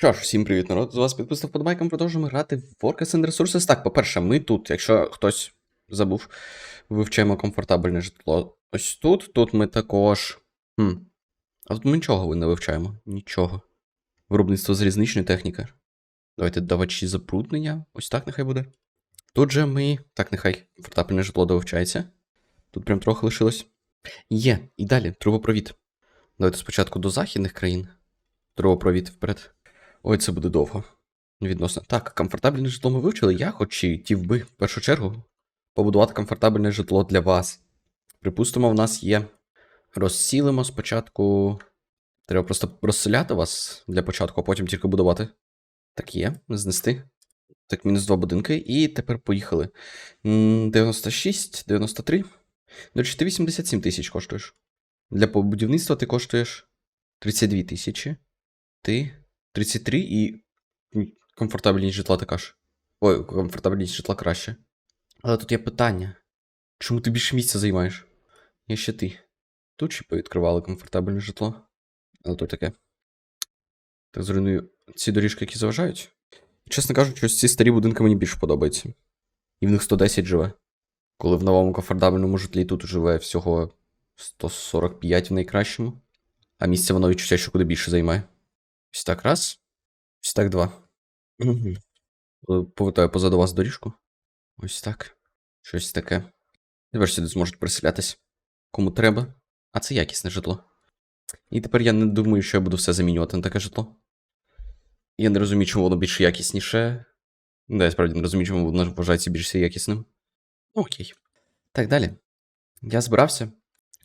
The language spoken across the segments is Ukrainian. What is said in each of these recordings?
Що ж, всім привіт, народ. З вас підписав подбайком, продовжуємо грати в Workers and Resources. Так, по-перше, ми тут, якщо хтось забув, вивчаємо комфортабельне житло. Ось тут, тут ми також. Хм. А тут ми нічого не вивчаємо. Нічого. Виробництво залізничної техніки. Давайте давачі забруднення. Ось так нехай буде. Тут же ми. Так, нехай комфортабельне житло довивчається. Тут прям трохи лишилось. Є, і далі, трубопровід. Давайте спочатку до західних країн. Трубопровід вперед. Ой, це буде довго. Відносно. Так, комфортабельне житло ми вивчили. Я хотів би, в першу чергу, побудувати комфортабельне житло для вас. Припустимо, в нас є. Розсілимо спочатку. Треба просто розселяти вас для початку, а потім тільки будувати. Так є, знести. Так, мінус два будинки. І тепер поїхали. 96, 93. До речі, ти 87 тисяч коштуєш. Для будівництва ти коштуєш 32 тисячі. Ти 33 і комфортабельність житла така ж. Ой, комфортабельність житла краще. Але тут є питання. Чому ти більше місця займаєш? Є ще ти. Тут ще повідкривали комфортабельне житло. Але то таке. Так зруйную ці доріжки, які заважають. Чесно кажучи, ось ці старі будинки мені більше подобаються. І в них 110 живе. Коли в новому комфортабельному житлі тут живе всього 145 в найкращому. А місця воно відчуття, що куди більше займає. Ось так раз. Ось так два. Повертаю позаду вас доріжку. Ось так. Щось таке. Тепер сюди зможуть переселятись. Кому треба. А це якісне житло. І тепер я не думаю, що я буду все замінювати на таке житло. Я не розумію, чому воно більше якісніше. Да, я справді не розумію, чому воно вважається більш якісним. Ну, окей. Так, далі. Я збирався.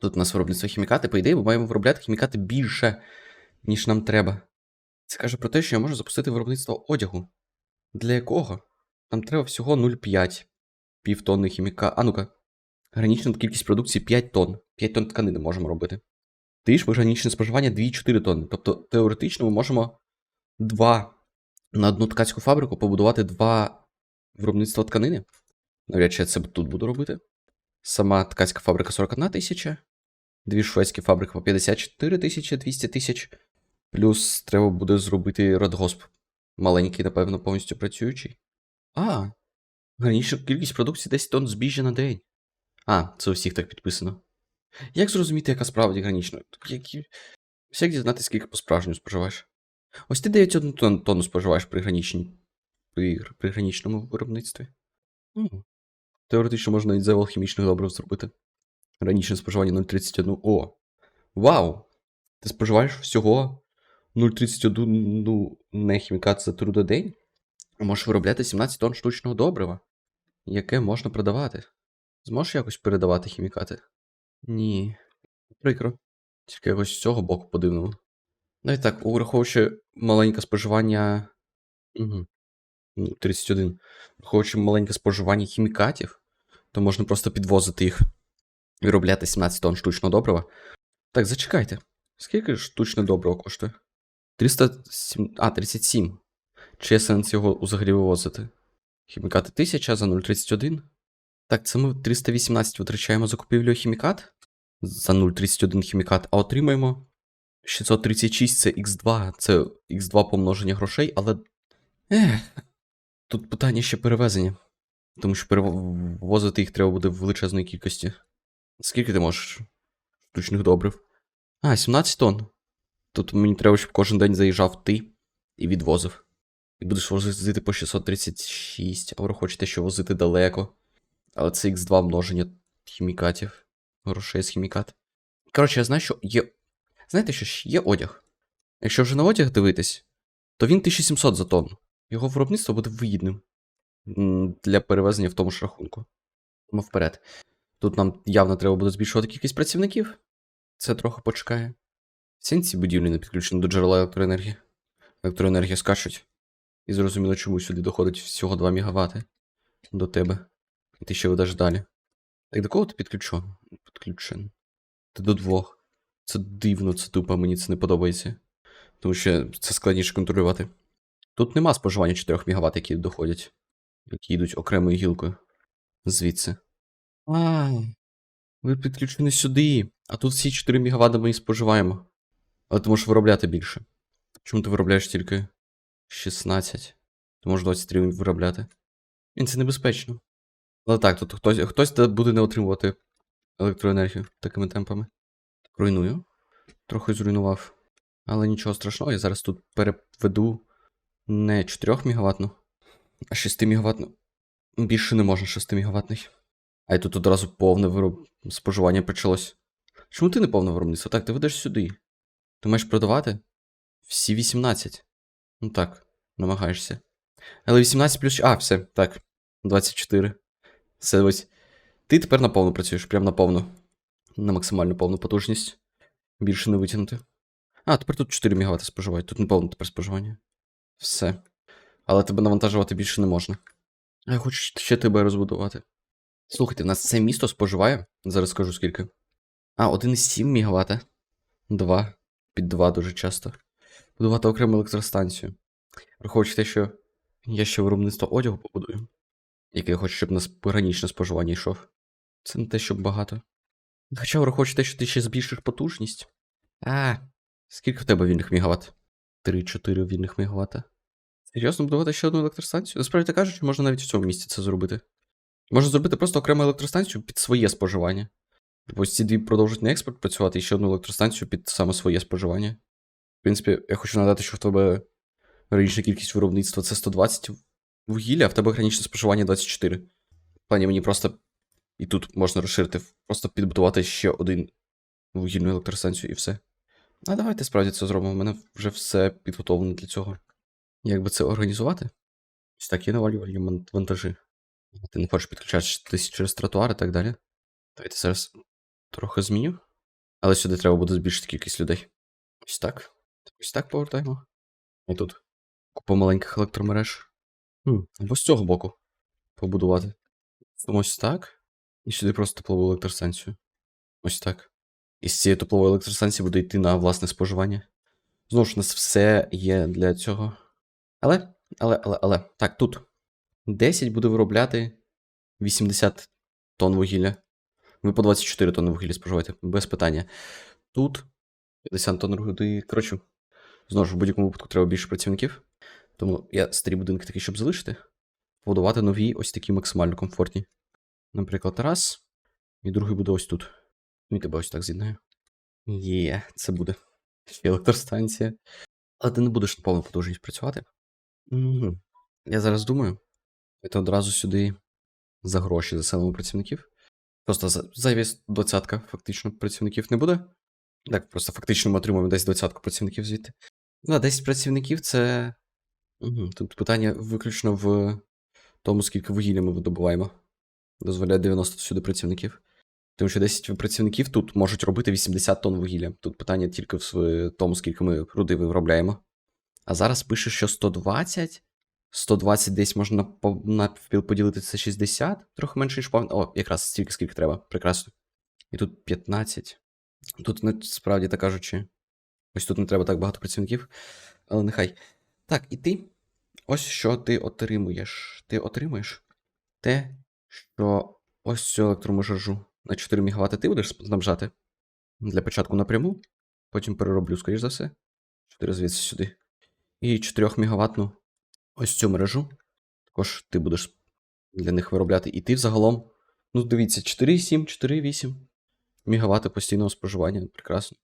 Тут у нас виробництво хімікати. По ідеї, ми маємо виробляти хімікати більше, ніж нам треба. Це каже про те, що я можу запустити виробництво одягу. Для якого? Нам треба всього 0,5 півтонни хіміка. А ну-ка. Гранічна кількість продукції 5 тонн. 5 тонн тканини можемо робити. Ти ж гранічне споживання 2,4 тонни. Тобто теоретично ми можемо 2 на одну ткацьку фабрику побудувати 2 виробництва тканини. Навряд чи я це тут буду робити. Сама ткацька фабрика 41 тисяча. Дві шведські фабрики по 54 тисячі 200 тисяч. Плюс треба буде зробити радгосп. Маленький, напевно, повністю працюючий. А, гранічна кількість продукції 10 тонн збіжжя на день. А, це у всіх так підписано. Як зрозуміти, яка справді гранічна? Які... Як дізнатися, скільки по справжньому споживаєш? Ось ти 9 тонн, тонну споживаєш при, гранічній... при... при гранічному виробництві. Ну, Теоретично можна навіть завал хімічних добрив зробити. Гранічне споживання 0,31. О! Вау! Ти споживаєш всього 0,31 ну, не хімікат за трудодень? Можеш виробляти 17 тонн штучного добрива, яке можна продавати. Зможеш якось передавати хімікати? Ні. Прикро. Тільки якось з цього боку подивно. Ну і так, враховуючи маленьке споживання. Угу. 31. Враховуючи маленьке споживання хімікатів, то можна просто підвозити їх виробляти 17 тонн штучного добрива. Так, зачекайте. Скільки штучне добриво коштує? 307. А, 37. Чи є сенс його взагалі вивозити? Хімікати 1000 за 0,31. Так, це ми 318 витрачаємо за купівлю хімікат за 0,31 хімікат, а отримаємо 636 це Х2, це Х2 помноження грошей, але. Ех, тут питання ще перевезення. Тому що перевозити їх треба буде в величезної кількості. Скільки ти можеш штучних добрив? А, 17 тонн. Тут мені треба, щоб кожен день заїжджав ти і відвозив. І будеш возити по 636, а ви хочете що возити далеко. Але це Х2 множення хімікатів. Грошей з хімікат. Коротше, я знаю, що є. Знаєте, що ж є одяг? Якщо вже на одяг дивитись, то він 1700 за тонну. Його виробництво буде вигідним для перевезення в тому ж рахунку. Тому вперед. Тут нам явно треба буде збільшувати кількість працівників. Це трохи почекає. Всі ці будівлі не підключені до джерела електроенергії. Електроенергія скачуть. І зрозуміло, чому сюди доходить всього 2 МВт до тебе. І ти ще ведеш далі. Так до кого ти підключен? Підключен. Ти до двох. Це дивно, це тупо, мені це не подобається. Тому що це складніше контролювати. Тут нема споживання 4 МВт, які доходять, які йдуть окремою гілкою. Звідси. А, ви підключені сюди. А тут всі 4 МВт ми і споживаємо. Але ти можеш виробляти більше. Чому ти виробляєш тільки 16. То може 23 виробляти. Він це небезпечно. Але так, тут хтось, хтось буде не отримувати електроенергію такими темпами. Руйную. Трохи зруйнував. Але нічого страшного, я зараз тут переведу не 4 мегаваттну, а 6 мегаваттну. Більше не можна 6 мегаваттний. А й тут одразу повне вироб... споживання почалось. Чому ти не повне виробництво? Так, ти ведеш сюди. Ти маєш продавати всі 18. Ну так, намагаєшся. Але 18 плюс. А, все, так. 24. Все ось. Ти тепер на повну працюєш, прям на повну. На максимальну повну потужність. Більше не витягнути. А, тепер тут 4 МВт споживають. Тут не повне тепер споживання. Все. Але тебе навантажувати більше не можна. А я хочу ще тебе розбудувати. Слухайте, в нас це місто споживає. Зараз скажу скільки. А, 1,7 МВт. 2. Під 2 дуже часто. Будувати окрему електростанцію. Враховуючи те, що я ще виробництво одягу побудую. Яке я хочу, щоб на гранічне споживання йшов. Це не те, щоб багато. Хоча враховуючи те, що ти ще збільшиш потужність. А, скільки в тебе вільних мегаватт? 3-4 вільних мегаватта. Серйозно будувати ще одну електростанцію? Насправді кажучи, можна навіть в цьому місці це зробити. Можна зробити просто окрему електростанцію під своє споживання. Типу, ось ці дві продовжують на експорт працювати і ще одну електростанцію під саме своє споживання. В принципі, я хочу нагадати, що в тебе гранична кількість виробництва це 120 вугілля, а в тебе граничне споживання 24. Пані, мені просто і тут можна розширити, просто підбудувати ще один вугільну електростанцію і все. А давайте справді це зробимо. У мене вже все підготовлено для цього. Як би це організувати? Ось так, є навалювальні вантажі. Ти не хочеш підключатися через тротуар і так далі. Давайте зараз трохи зміню. Але сюди треба буде збільшити кількість людей. Ось так. Ось так повертаємо. І тут купа маленьких електромереж. Хм, або з цього боку побудувати. Ось так. І сюди просто теплову електростанцію. Ось так. І з цієї теплової електростанції буде йти на власне споживання. Знову ж у нас все є для цього. Але, але, але, але. Так, тут 10 буде виробляти 80 тонн вугілля. Ви по 24 тонни вугілля споживаєте, без питання. Тут 50 тонн руди. Коротше, знову ж в будь-якому випадку треба більше працівників. Тому я старі будинки такі, щоб залишити. Побудувати нові, ось такі максимально комфортні. Наприклад, раз. І другий буде ось тут. Ну і тебе ось так з'єднаю. Є, це буде. Ще електростанція. Але ти не будеш на повну потужність працювати. Угу. Я зараз думаю. Це одразу сюди за гроші заселимо працівників. Просто за- зайві двадцятка фактично працівників не буде. Так, просто фактично ми отримуємо десь двадцятку працівників звідти. Ну, а 10 працівників це. Тут питання виключно в тому, скільки вугілля ми видобуваємо. Дозволяє 90 сюди працівників. Тому що 10 працівників тут можуть робити 80 тонн вугілля. Тут питання тільки в тому, скільки ми руди виробляємо. А зараз пише, що 120. 120 десь можна навпіл поділити це 60, трохи менше, ніж повинно. О, якраз стільки, скільки треба. Прекрасно. І тут 15. Тут насправді так кажучи. Ось тут не треба так багато працівників. Але нехай. Так, і ти. Ось що ти отримуєш. Ти отримуєш те, що ось цю електромережу на 4 МВт ти будеш снабжати. Для початку напряму. Потім перероблю, скоріш за все. 4 звідси сюди. І 4 МВт ось цю мережу. Також ти будеш для них виробляти. І ти взагалом. Ну, дивіться, 4,7, 4,8 МВт постійного споживання. Прекрасно.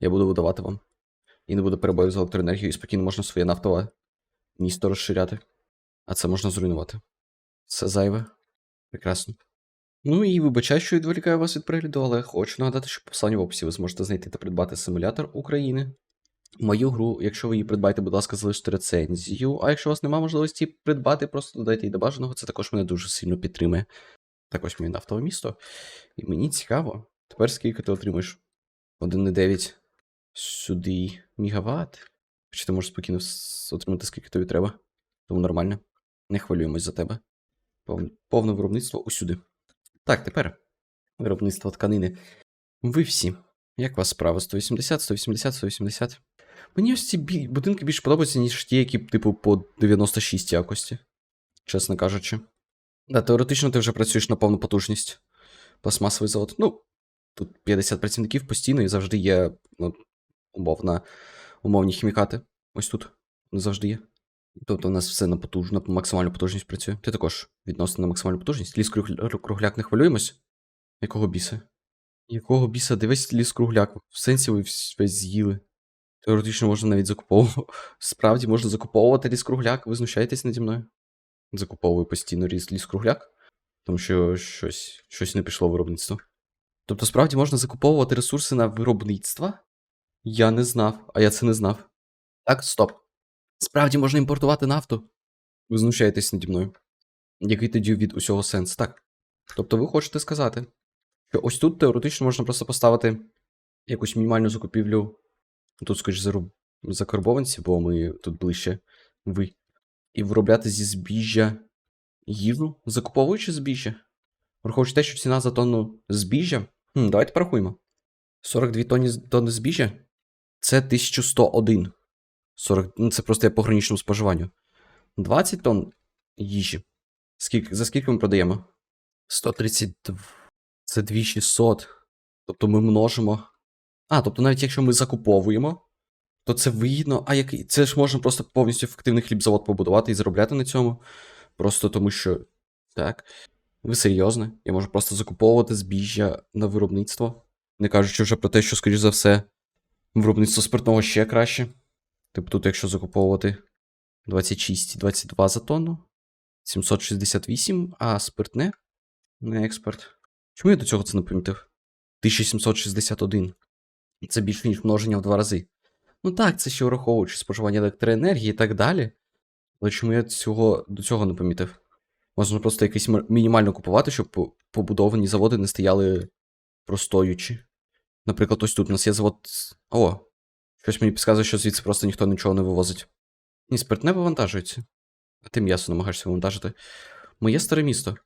Я буду видавати вам. І не буде перебоїв з електроенергією, і спокійно можна своє нафтове місто розширяти. А це можна зруйнувати. Це зайве. Прекрасно. Ну і вибачаю, що відволікаю вас від перегляду, але хочу нагадати, що в в описі ви зможете знайти та придбати симулятор України. Мою гру, якщо ви її придбаєте, будь ласка, залиште рецензію. А якщо у вас немає можливості придбати, просто додайте її до бажаного, це також мене дуже сильно підтримує. Так ось моє нафтове місто. І мені цікаво. Тепер скільки ти отримаєш? 1,9 сюди мегаватт. Чи ти можеш спокійно отримати, скільки тобі треба. Тому нормально. Не хвилюємось за тебе. Повне виробництво усюди. Так, тепер виробництво тканини. Ви всі. Як у вас справа? 180, 180, 180. Мені ось ці будинки більше подобаються, ніж ті, які, типу, по 96 якості. Чесно кажучи. Да, теоретично ти вже працюєш на повну потужність. Пластмасовий завод. Ну, тут 50 працівників постійно і завжди є ну, умовна, умовні хімікати. Ось тут. Вони завжди є. Тобто у нас все на потужно, на максимальну потужність працює. Ти також відносно на максимальну потужність. Ліс кругляк не хвилюємось? Якого біса? Якого біса? Дивись ліс кругляк. В сенсі ви весь з'їли. Теоретично можна навіть закуповувати. Справді можна закуповувати ліс кругляк. Ви знущаєтесь наді мною? Закуповую постійно ліс, ліс кругляк, тому що щось, щось не пішло виробництво. Тобто, справді можна закуповувати ресурси на виробництво? Я не знав, а я це не знав. Так, стоп. Справді можна імпортувати нафту. Ви знущаєтесь наді мною. Який тоді від усього сенс? Так. Тобто ви хочете сказати, що ось тут теоретично можна просто поставити якусь мінімальну закупівлю. Тут, скоріш за руб- закарбованці, бо ми тут ближче ви. І виробляти зі збіжжя їжу, закуповуючи збіжжя. Враховуючи те, що ціна за тонну збіжжя. Хм, давайте порахуємо. 42 тонни, з- тонни збіжжя це 1101. 40, ну це просто я по граничному споживанню. 20 тонн їжі. Скільки, за скільки ми продаємо? 132. Це 2600. Тобто ми множимо. А, тобто навіть якщо ми закуповуємо, то це вигідно. А який? Це ж можна просто повністю ефективний хлібзавод побудувати і заробляти на цьому. Просто тому що. Так. Ви серйозно? Я можу просто закуповувати збіжжя на виробництво. Не кажучи вже про те, що, скоріш за все, виробництво спиртного ще краще. Типу тут, якщо закуповувати 26,22 за тонну, 768, а спиртне на експорт. Чому я до цього це не помітив? 1761. Це більше, ніж множення в два рази. Ну так, це ще враховуючи споживання електроенергії і так далі. Але чому я цього, до цього не помітив? Можна просто якийсь мінімально купувати, щоб по- побудовані заводи не стояли простоючі. Наприклад, ось тут у нас є завод. О, щось мені підказує, що звідси просто ніхто нічого не вивозить. Ні, спиртне вивантажується. А ти м'ясо намагаєшся вивантажити. Моє старе місто.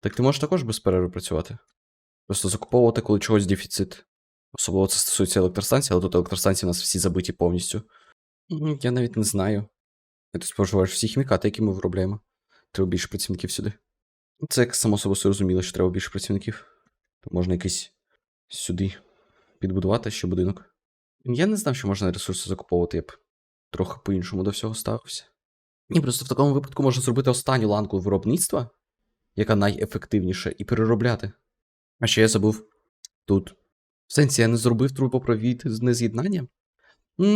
Так ти можеш також без перерви працювати. Просто закуповувати, коли чогось дефіцит. Особливо це стосується електростанцій, але тут електростанції у нас всі забиті повністю. Я навіть не знаю. Тут споживаєш всі хімікати, які ми виробляємо. Треба більше працівників сюди. Це як само собою зрозуміло, що треба більше працівників. Можна якийсь сюди підбудувати ще будинок. Я не знав, що можна ресурси закуповувати, я б трохи по-іншому до всього ставився. Ні, просто в такому випадку можна зробити останню ланку виробництва, яка найефективніша, і переробляти. А ще я забув тут. В сенсі я не зробив трубопровід з нез'єднання?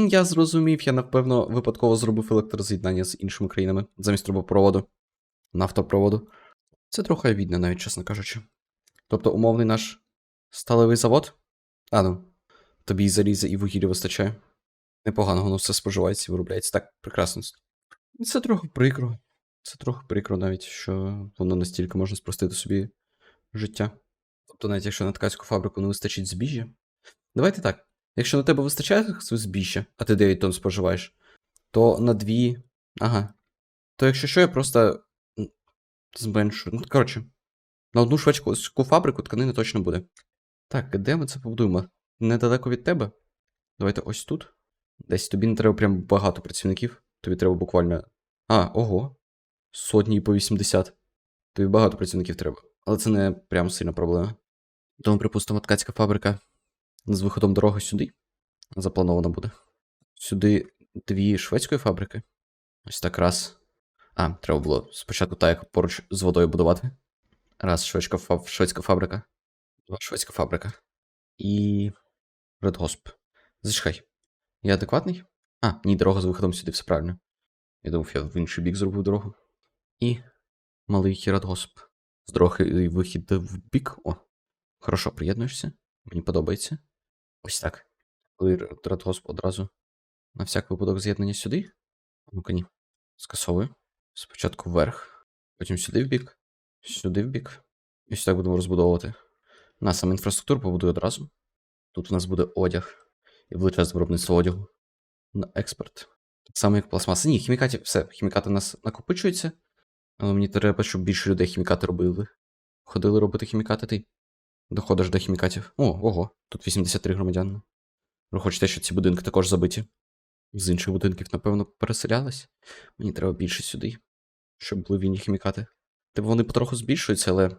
Я зрозумів, я напевно випадково зробив електроз'єднання з іншими країнами замість трубопроводу, нафтопроводу. Це трохи обідно, навіть, чесно кажучи. Тобто, умовний наш сталевий завод? А ну, тобі і заліза, і вугілля вистачає. Непогано воно все споживається і виробляється так прекрасно. Це трохи прикро. Це трохи прикро навіть, що воно настільки можна спростити собі життя. Тобто, навіть якщо на ткацьку фабрику не вистачить збіжжя. Давайте так. Якщо на тебе вистачає збіжжя, а ти 9 тонн споживаєш, то на дві. Ага. То якщо що, я просто м, зменшую. Ну, коротше, на одну шведську фабрику тканини точно буде. Так, де ми це побудуємо? Недалеко від тебе? Давайте ось тут. Десь тобі не треба прям багато працівників. Тобі треба буквально. А, ого. Сотні і по 80. Тобі багато працівників треба. Але це не прям сильна проблема. Тому, припустимо, ткацька фабрика з виходом дороги сюди. Запланована буде. Сюди дві шведської фабрики. Ось так раз. А, треба було спочатку так, як поруч з водою будувати. Раз шведська, фа... шведська фабрика. Два шведська фабрика. І. Редгосп. Зачекай. Я адекватний? А, ні, дорога з виходом сюди, все правильно. Я думав, я в інший бік зробив дорогу. І малий радгосп. З дороги вихід в бік. О, хорошо, приєднуєшся. Мені подобається. Ось так. Радгосп одразу на всяк випадок з'єднання сюди. Ну-ка ні. Скасовую. Спочатку вверх, потім сюди в бік, сюди в бік. І так будемо розбудовувати. На саме інфраструктуру побудую одразу. Тут у нас буде одяг і величезне виробництво одягу на експорт. Так само, як пластмаса. Ні, хімікатів, все, хімікати у нас накопичуються. Але мені треба, щоб більше людей хімікати робили. Ходили робити хімікати ти. Доходиш до хімікатів. О, ого, тут 83 громадяни. Враховуючи те, що ці будинки також забиті. З інших будинків, напевно, переселялись. Мені треба більше сюди, щоб були вільні хімікати. Типу вони потроху збільшуються, але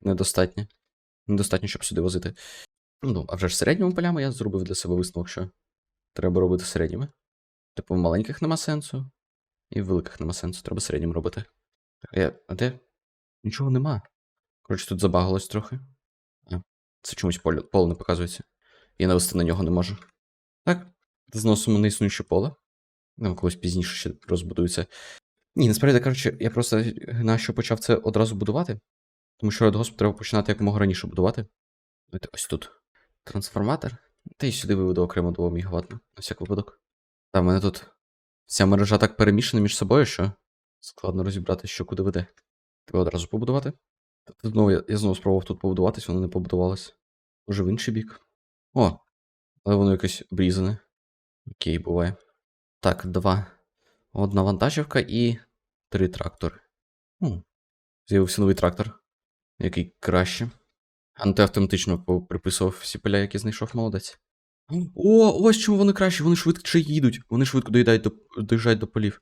недостатньо. Недостатньо, щоб сюди возити. Ну, а вже ж середніми полями я зробив для себе висновок, що треба робити середніми. Типу, в маленьких нема сенсу. І в великих нема сенсу, треба середнім робити. Так, я. А де? Нічого нема. Коротше, тут забагалось трохи. А, це чомусь поле, поле не показується. Я навести на нього не можу. Так, зносимо на існуюче поле. Нам колись пізніше ще розбудується. Ні, насправді, коротше, я просто на що почав це одразу будувати. Тому що радгосп треба починати якомога раніше будувати. Давайте ось тут. Трансформатор. Та й сюди виведу окремо 2 мегаватт, на всяк випадок. Та в мене тут вся мережа так перемішана між собою, що складно розібрати, що куди веде. Треба одразу побудувати. Тут знову я, я знову спробував тут побудуватись, воно не побудувалось. Може в інший бік. О! Але воно якесь обрізане. Окей, буває. Так, два. Одна вантажівка і три трактори. Хм. З'явився новий трактор, який краще. Антиавтоматично по- приписував всі поля, які знайшов молодець. О, ось чому вони краще, вони швидше їдуть, вони швидко доїдають до, доїжджають до полів.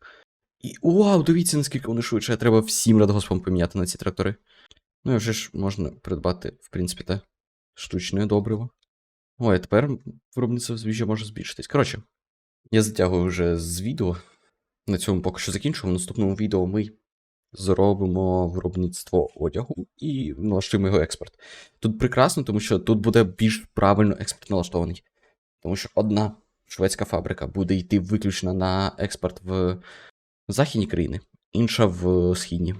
І вау, дивіться, наскільки вони швидше. Треба всім радгоспом поміняти на ці трактори. Ну і вже ж можна придбати, в принципі, те штучне добриво. Ой, а тепер виробництво звіжжя може збільшитись. Коротше, я затягую вже з відео. На цьому поки що закінчу. В наступному відео ми зробимо виробництво одягу і налаштуємо його експорт. Тут прекрасно, тому що тут буде більш правильно експорт налаштований. Тому що одна шведська фабрика буде йти виключно на експорт в західні країни, інша в східні.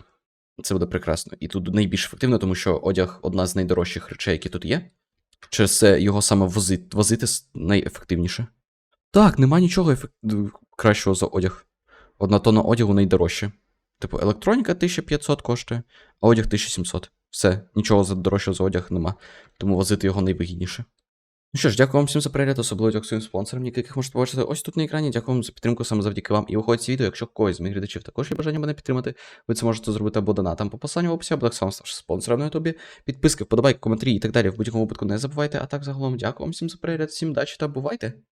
Це буде прекрасно. І тут найбільш ефективно, тому що одяг одна з найдорожчих речей, які тут є. Через це його саме возити, возити найефективніше. Так, нема нічого ефект... кращого за одяг. Одна тонна одягу найдорожче. Типу, електроніка 1500 коштує, а одяг 1700. Все, нічого дорожчого за одяг нема. Тому возити його найвигідніше. Ну що ж, дякую вам всім за перегляд, особливо дякую своїм спонсорам, яких можете побачити ось тут на екрані. Дякую вам за підтримку саме завдяки вам. І виходить ці відео, якщо когось з моїх глядачів також є бажання мене підтримати, ви це можете зробити або донатом по посиланню в описі, або так само ставши спонсором на ютубі. Підписки, вподобайки, коментарі і так далі в будь-якому випадку не забувайте. А так загалом дякую вам всім за перегляд, всім удачі та бувайте!